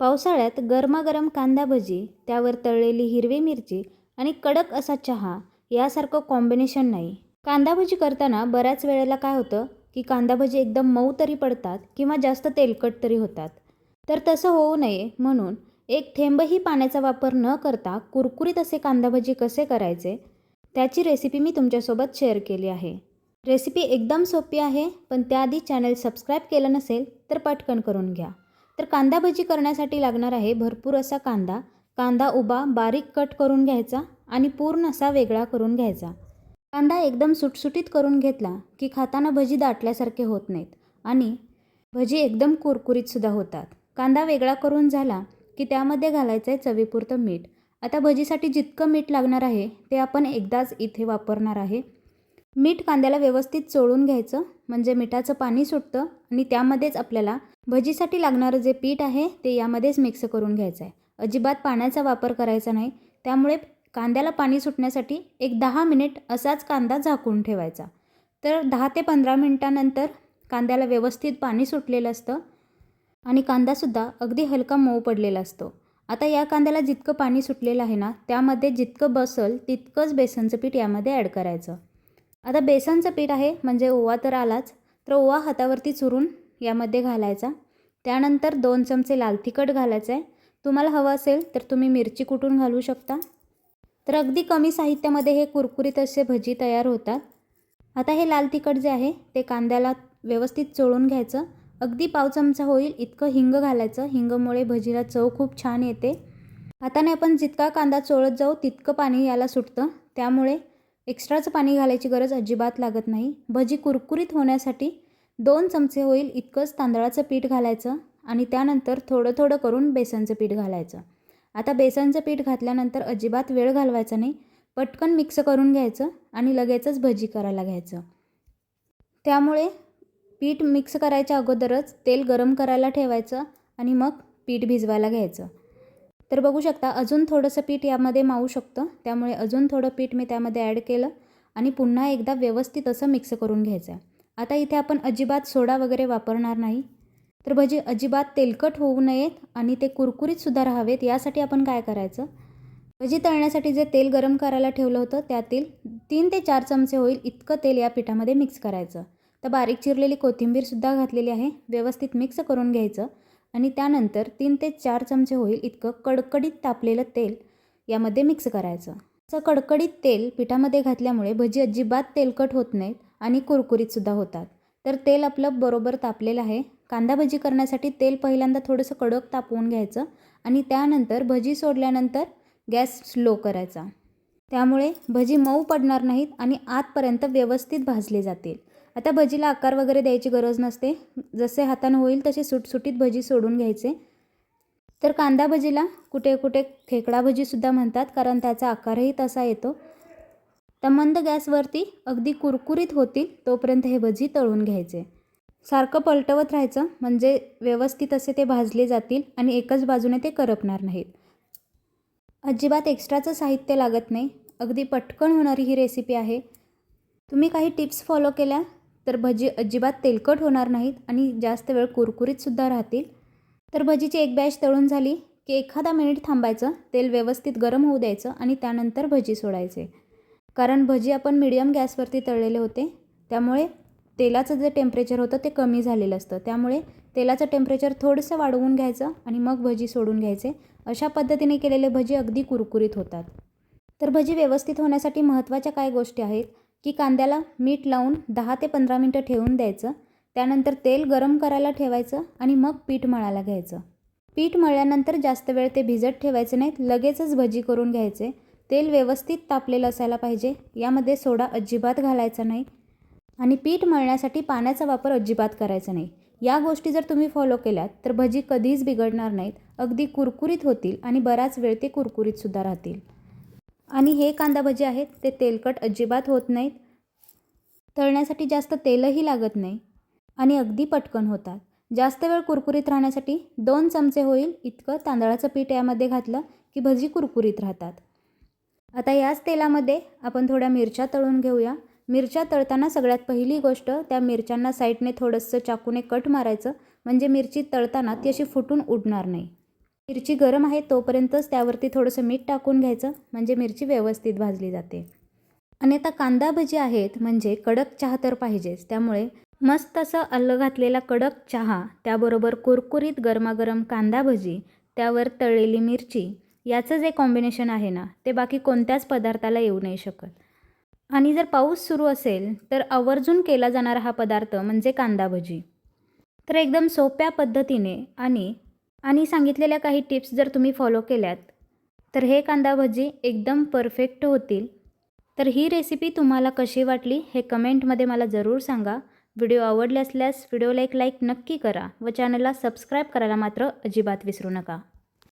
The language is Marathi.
पावसाळ्यात गरमागरम कांदा भजी त्यावर तळलेली हिरवी मिरची आणि कडक असा चहा यासारखं कॉम्बिनेशन नाही. कांदा भजी करताना बऱ्याच वेळेला काय होतं की कांदा भजी एकदम मऊ तरी पडतात किंवा जास्त तेलकट तरी होतात. तर तसं होऊ नये म्हणून एक थेंबही पाण्याचा वापर न करता कुरकुरीत असे कांदा भजी कसे करायचे त्याची रेसिपी मी तुमच्यासोबत शेअर केली आहे. रेसिपी एकदम सोपी आहे पण त्याआधी चॅनल सबस्क्राईब केलं नसेल तर पटकन करून घ्या. तर कांदा भजी करण्यासाठी लागणार आहे भरपूर असा कांदा. कांदा उभा बारीक कट करून घ्यायचा आणि पूर्ण असा वेगळा करून घ्यायचा. कांदा एकदम सुटसुटीत करून घेतला की खाताना भजी दाटल्यासारखे होत नाहीत आणि भजी एकदम कुरकुरीतसुद्धा होतात. कांदा वेगळा करून झाला की त्यामध्ये घालायचं आहे चवीपुरतं मीठ. आता भजीसाठी जितकं मीठ लागणार आहे ते आपण एकदाच इथे वापरणार आहे. मीठ कांद्याला व्यवस्थित चोळून घ्यायचं म्हणजे मिठाचं पाणी सुटतं आणि त्यामध्येच आपल्याला भजीसाठी लागणारं जे पीठ आहे ते यामध्येच मिक्स करून घ्यायचं आहे अजिबात पाण्याचा वापर करायचा नाही. त्यामुळे कांद्याला पाणी सुटण्यासाठी एक दहा मिनिट असाच कांदा झाकून ठेवायचा. तर दहा ते पंधरा मिनटानंतर कांद्याला व्यवस्थित पाणी सुटलेलं असतं आणि कांदासुद्धा अगदी हलका मऊ पडलेला असतो. आता या कांद्याला जितकं पाणी सुटलेलं आहे ना त्यामध्ये जितकं बसल तितकंच बेसनचं पीठ यामध्ये ॲड करायचं. आता बेसनचं पीठ आहे म्हणजे ओवा तर आलाच तर ओवा हातावरती चुरून यामध्ये घालायचा. त्यानंतर दोन चमचे लाल तिखट घालायचं आहे तुम्हाला हवं असेल तर तुम्ही मिरची कुटून घालू शकता? तर अगदी कमी साहित्यामध्ये हे कुरकुरीत असे भजी तयार होतात. आता हे लाल तिखट जे आहे ते कांद्याला व्यवस्थित चोळून घ्यायचं. अगदी पाव चमचा होईल इतकं हिंग घालायचं. हिंगमुळे भजीला चव खूप छान येते. हाताने आपण जितका कांदा चोळत जाऊ तितकं पाणी याला सुटतं. त्यामुळे एक्स्ट्राचं पाणी घालायची गरज अजिबात लागत नाही. भजी कुरकुरीत होण्यासाठी दोन चमचे होईल इतकंच तांदळाचं पीठ घालायचं आणि त्यानंतर थोडं थोडं करून बेसनचं पीठ घालायचं. आता बेसनचं पीठ घातल्यानंतर अजिबात वेळ घालवायचा नाही. पटकन मिक्स करून घ्यायचं आणि लगेचच भजी करायला घ्यायचं. त्यामुळे पीठ मिक्स करायच्या अगोदरच तेल गरम करायला ठेवायचं आणि मग पीठ भिजवायला घ्यायचं. तर बघू शकता अजून थोडंसं पीठ यामध्ये मावू शकतं. त्यामुळे अजून थोडं पीठ मी त्यामध्ये ॲड केलं आणि पुन्हा एकदा व्यवस्थित असं मिक्स करून घ्यायचं. आहे आता इथे आपण अजिबात सोडा वगैरे वापरणार नाही. तर भजी अजिबात तेलकट होऊ नयेत आणि ते कुरकुरीतसुद्धा राहावेत यासाठी आपण काय करायचं? भजी तळण्यासाठी जे तेल गरम करायला ठेवलं होतं त्यातील तीन ते चार चमचे होईल इतकं तेल या पिठामध्ये मिक्स करायचं. तर बारीक चिरलेली कोथिंबीरसुद्धा घातलेली आहे व्यवस्थित मिक्स करून घ्यायचं. आणि त्यानंतर तीन ते चार चमचे होईल इतकं कडकडीत तापलेलं तेल यामध्ये मिक्स करायचं. असं कडकडीत तेल पिठामध्ये घातल्यामुळे भजी अजिबात तेलकट होत नाहीत. आणि कुरकुरीतसुद्धा होतात. तर तेल आपलं बरोबर तापलेलं आहे. कांदा भजी करण्यासाठी तेल पहिल्यांदा थोडंसं कडक तापवून घ्यायचं आणि त्यानंतर भजी सोडल्यानंतर गॅस स्लो करायचा. त्यामुळे भजी मऊ पडणार नाहीत आणि आतपर्यंत व्यवस्थित भाजले जातील. आता भजीला आकार वगैरे द्यायची गरज नसते. जसे हातानं होईल तसे सुटसुटीत भजी सोडून घ्यायचे. तर कांदा भजीला कुठे कुठे खेकडा भजीसुद्धा म्हणतात कारण त्याचा आकारही तसा येतो. त्या मंद गॅसवरती अगदी कुरकुरीत होतील तोपर्यंत हे भजी तळून घ्यायचे. सारखं पलटवत राहायचं म्हणजे व्यवस्थित असे ते भाजले जातील आणि एकच बाजूने ते करपणार नाहीत. अजिबात एक्स्ट्राचं साहित्य लागत नाही. अगदी पटकन होणारी ही रेसिपी आहे. तुम्ही काही टिप्स फॉलो केल्या तर भजी अजिबात तेलकट होणार नाहीत आणि जास्त वेळ कुरकुरीतसुद्धा राहतील. तर भजीची एक बॅच तळून झाली की एखादा मिनिट थांबायचं तेल व्यवस्थित गरम होऊ द्यायचं आणि त्यानंतर भजी सोडायचे. कारण भजी आपण मिडियम गॅसवरती तळलेले होते. त्यामुळे तेलाचं जे टेम्परेचर होतं ते कमी झालेलं असतं. त्यामुळे तेलाचं टेम्परेचर थोडंसं वाढवून घ्यायचं आणि मग भजी सोडून घ्यायचे. अशा पद्धतीने केलेले भजी अगदी कुरकुरीत होतात. तर भजी व्यवस्थित होण्यासाठी महत्त्वाच्या काय गोष्टी आहेत? की कांद्याला मीठ लावून दहा ते पंधरा मिनटं ठेवून द्यायचं. त्यानंतर तेल गरम करायला ठेवायचं आणि मग पीठ मळायला घ्यायचं. पीठ मळल्यानंतर जास्त वेळ ते भिजत ठेवायचे नाहीत. लगेचच भजी करून घ्यायचे. तेल व्यवस्थित तापलेलं असायला पाहिजे. यामध्ये सोडा अजिबात घालायचा नाही आणि पीठ मळण्यासाठी पाण्याचा वापर अजिबात करायचा नाही. या गोष्टी जर तुम्ही फॉलो केल्यात तर भजी कधीच बिघडणार नाहीत. अगदी कुरकुरीत होतील आणि बराच वेळ ते कुरकुरीतसुद्धा राहतील. आणि हे कांदा भजी आहेत ते तेलकट अजिबात होत नाहीत. तळण्यासाठी जास्त तेलही लागत नाही आणि अगदी पटकन होतात. जास्त वेळ कुरकुरीत राहण्यासाठी दोन चमचे होईल इतकं तांदळाचं पीठ यामध्ये घातलं की भजी कुरकुरीत राहतात. आता याच तेलामध्ये आपण थोड्या मिरच्या तळून घेऊया. मिरच्या तळताना सगळ्यात पहिली गोष्ट त्या मिरच्यांना साईडने थोडंसं चाकूने कट मारायचं. म्हणजे मिरची तळताना ती अशी फुटून उडणार नाही. मिरची गरम आहे तोपर्यंतच त्यावरती थोडंसं मीठ टाकून घ्यायचं. म्हणजे मिरची व्यवस्थित भाजली जाते. आणि आता कांदा भजी आहेत म्हणजे कडक चहा तर पाहिजेच. त्यामुळे मस्त असं अल्ल घातलेला कडक चहा त्याबरोबर कुरकुरीत गरमागरम कांदा भजी त्यावर तळलेली मिरची याचं जे कॉम्बिनेशन आहे ना ते बाकी कोणत्याच पदार्थाला येऊ नाही शकत. आणि जर पाऊस सुरू असेल तर आवर्जून केला जाणारा हा पदार्थ म्हणजे कांदा भजी तर एकदम सोप्या पद्धतीने आणि आणि सांगितलेल्या काही टिप्स जर तुम्ही फॉलो केल्यात तर हे कांदा भजी एकदम परफेक्ट होतील. तर ही रेसिपी तुम्हाला कशी वाटली हे कमेंटमध्ये मला जरूर सांगा. व्हिडिओ आवडले असल्यास व्हिडिओला एक लाईक नक्की करा व चॅनलला सबस्क्राईब करायला मात्र अजिबात विसरू नका.